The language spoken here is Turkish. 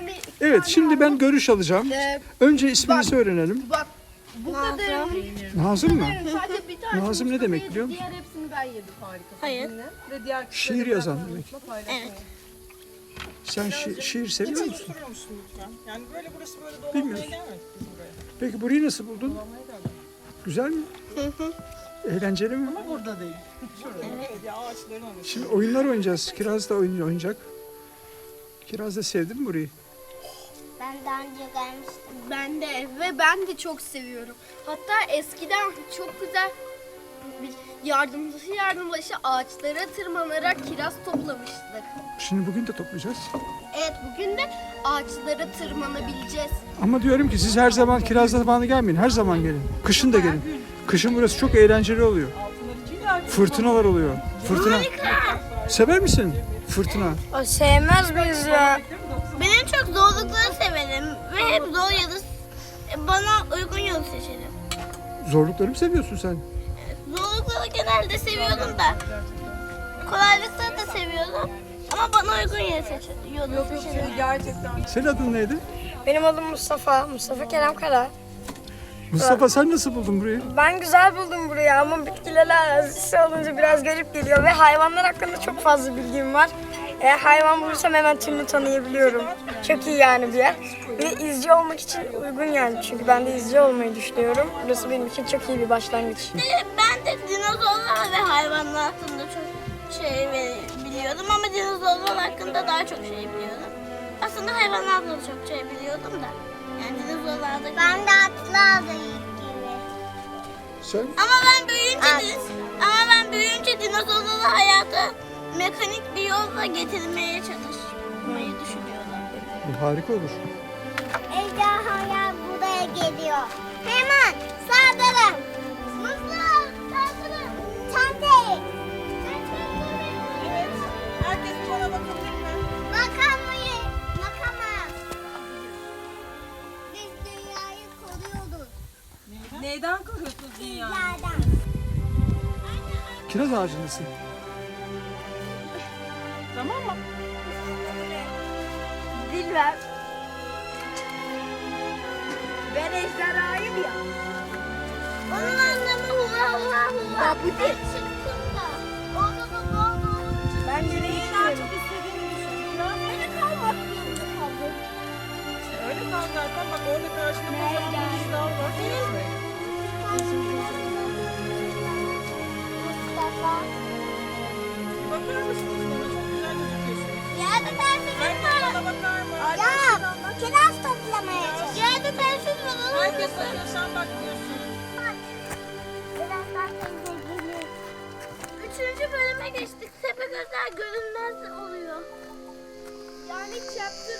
Benden bir iki Evet tane şimdi ben aldım. görüş alacağım. Ee, Önce isminizi öğrenelim. bak bu kadar. Nazım mı? Sadece bir tane. Nazım ne demek biliyor musun? Diğer hepsini ben yedim harika. Hayır. Ve diğer kişileri Şiir yazan demek. unutma. Sen şi- şiir seviyor musun? Musun lütfen? Yani böyle burası böyle dolanmaya Bilmiyoruz. gelmedik biz buraya. Peki burayı nasıl buldun? Güzel mi? Eğlenceli mi? Ama burada değil. Şurada. Evet. Ya ağaçların orası. Şimdi oyunlar oynayacağız. Kiraz da oyun oynayacak. Kiraz da sevdin mi burayı? Ben daha önce gelmiştim. Ben de ve ben de çok seviyorum. Hatta eskiden çok güzel bir yardımcı yardımlaşı ağaçlara tırmanarak kiraz toplamıştık. Şimdi bugün de toplayacağız. Evet bugün de ağaçlara tırmanabileceğiz. Ama diyorum ki siz her zaman kiraz zamanı gelmeyin. Her zaman gelin. Kışın da gelin. Kışın burası çok eğlenceli oluyor. Fırtınalar oluyor. Fırtına. Sever misin? Fırtına. O sevmez miyiz ya? Ben en çok. Ve hep zor ya da bana uygun yolu seçerim. Zorlukları mı seviyorsun sen? Zorlukları genelde seviyorum da. Kolaylıkları da seviyorum. Ama bana uygun yolu seçerim. Yolu seçerim. Gerçekten. Senin adın neydi? Benim adım Mustafa, Mustafa Kerem Kara. Mustafa sen nasıl buldun burayı? Ben güzel buldum burayı ama bitkilerle arazisi olunca biraz garip geliyor ve hayvanlar hakkında çok fazla bilgim var. Eğer hayvan bulursam hemen türünü tanıyabiliyorum. Çok iyi yani bir yer. Ve izci olmak için uygun yani çünkü ben de izci olmayı düşünüyorum. Burası benim için çok iyi bir başlangıç. Ben de dinozorlar ve hayvanlar hakkında çok şey biliyorum ama dinozorlar hakkında daha çok şey biliyorum. Aslında hayvanlarda da çok şey biliyordum da. Yani dinozorlarda... Ben de atlarla ilgili. Sen? Ama ben büyüyünce ama ben büyüyünce mekanik yolla getirmeye çalışmayı düşünüyorum. Bu harika olur. Ejderhalar buraya geliyor. Hemen saldırın. Mızrağı saldırın. Çantayı. Evet. Herkes bana bakabilir mi? Bakamayız. Bakamaz. Biz dünyayı koruyorduk. Neyden koruyorsunuz dünyayı? Yerden. Kiraz ağacındasın. Bilmem. Ben ejderhayım ya. Onun anlamı hula hula hula. Ya bu değil. Çıktım da. Orada da doğma. Ben nereye gidiyorum? Beni kalmak zorunda kaldım. Öyle kal zaten bak orada karşında kocaman bir dağ var. Mustafa. Bakar mısınız çalış. Yerde telsiz var. olur Herkes musun? bakıyor sen bak diyorsun. Birazdan teyze gelir. Üçüncü bölüme geçtik. Tepegözler görünmez oluyor. Yani chapter